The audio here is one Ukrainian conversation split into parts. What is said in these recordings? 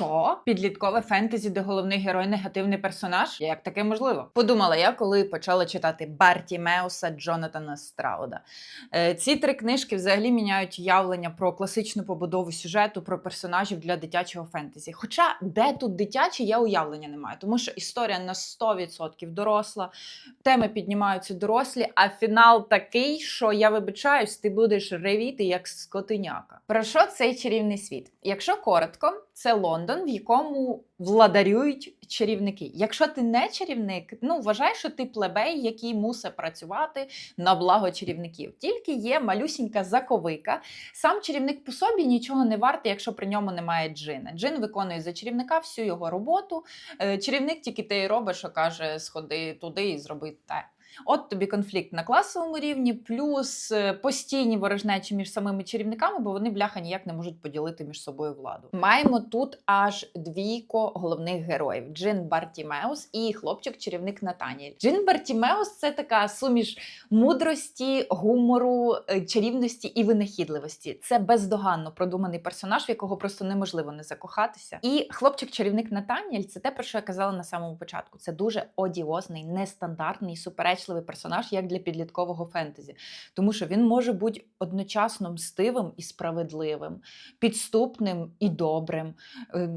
Що? Підліткове фентезі, де головний герой негативний персонаж? Як таке можливо? Подумала я, коли почала читати Барті Меуса Джонатана Страуда. Е, Ці три книжки взагалі міняють явлення про класичну побудову сюжету, про персонажів для дитячого фентезі. Хоча де тут дитяче, я уявлення не маю, тому що історія на 100% доросла, теми піднімаються дорослі, а фінал такий, що я вибачаюсь, ти будеш ревіти як скотиняка. Про що цей чарівний світ? Якщо коротко, це Лондон, в якому владарюють чарівники. Якщо ти не чарівник, ну вважай, що ти плебей, який мусить працювати на благо чарівників. Тільки є малюсінька заковика. Сам чарівник по собі нічого не вартий, якщо при ньому немає джина. Джин виконує за чарівника всю його роботу. Е, Чарівник тільки те й робить, що каже: сходи туди і зроби те. От тобі конфлікт на класовому рівні, плюс е, постійні ворожнечі між самими чарівниками, бо вони бляха ніяк не можуть поділити між собою владу. Маємо тут аж двійко головних героїв: Джин Бартімеус і хлопчик-чарівник Натаніель. Джин Бартімеус це така суміш мудрості, гумору, е, чарівності і винахідливості. Це бездоганно продуманий персонаж, в якого просто неможливо не закохатися. І хлопчик-чарівник Натаніель це те, про що я казала на самому початку. Це дуже одіозний, нестандартний, суперечливий персонаж, як для підліткового фентезі, тому що він може бути одночасно мстивим і справедливим, підступним і добрим, е,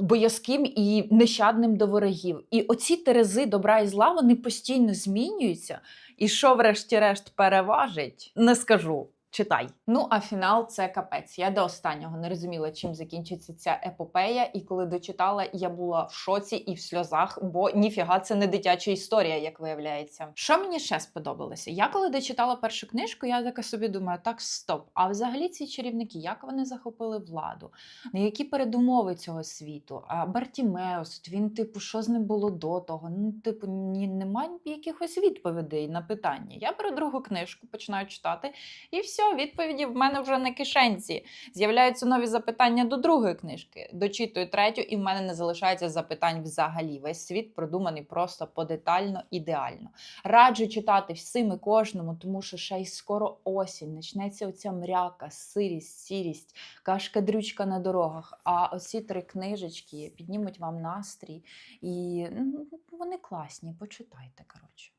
боязким і нещадним до ворогів. І оці терези добра і зла вони постійно змінюються. І що, врешті-решт, переважить, не скажу. Читай. Ну, а фінал це капець. Я до останнього не розуміла, чим закінчиться ця епопея. І коли дочитала, я була в шоці і в сльозах, бо ніфіга це не дитяча історія, як виявляється. Що мені ще сподобалося? Я коли дочитала першу книжку, я така собі думаю: так, стоп. А взагалі ці чарівники, як вони захопили владу? На які передумови цього світу? А Бартімеус, він, типу, що з ним було до того? Ну, типу, ні, немає якихось відповідей на питання. Я беру другу книжку, починаю читати, і все, відповіді в мене вже на кишенці. З'являються нові запитання до другої книжки. Дочитую третю, і в мене не залишається запитань взагалі. Весь світ продуманий просто подетально, ідеально. Раджу читати всім і кожному, тому що ще й скоро осінь. Почнеться оця мряка, сирість, сірість, кашка-дрючка на дорогах. А оці три книжечки піднімуть вам настрій, і ну, вони класні. Почитайте, коротше.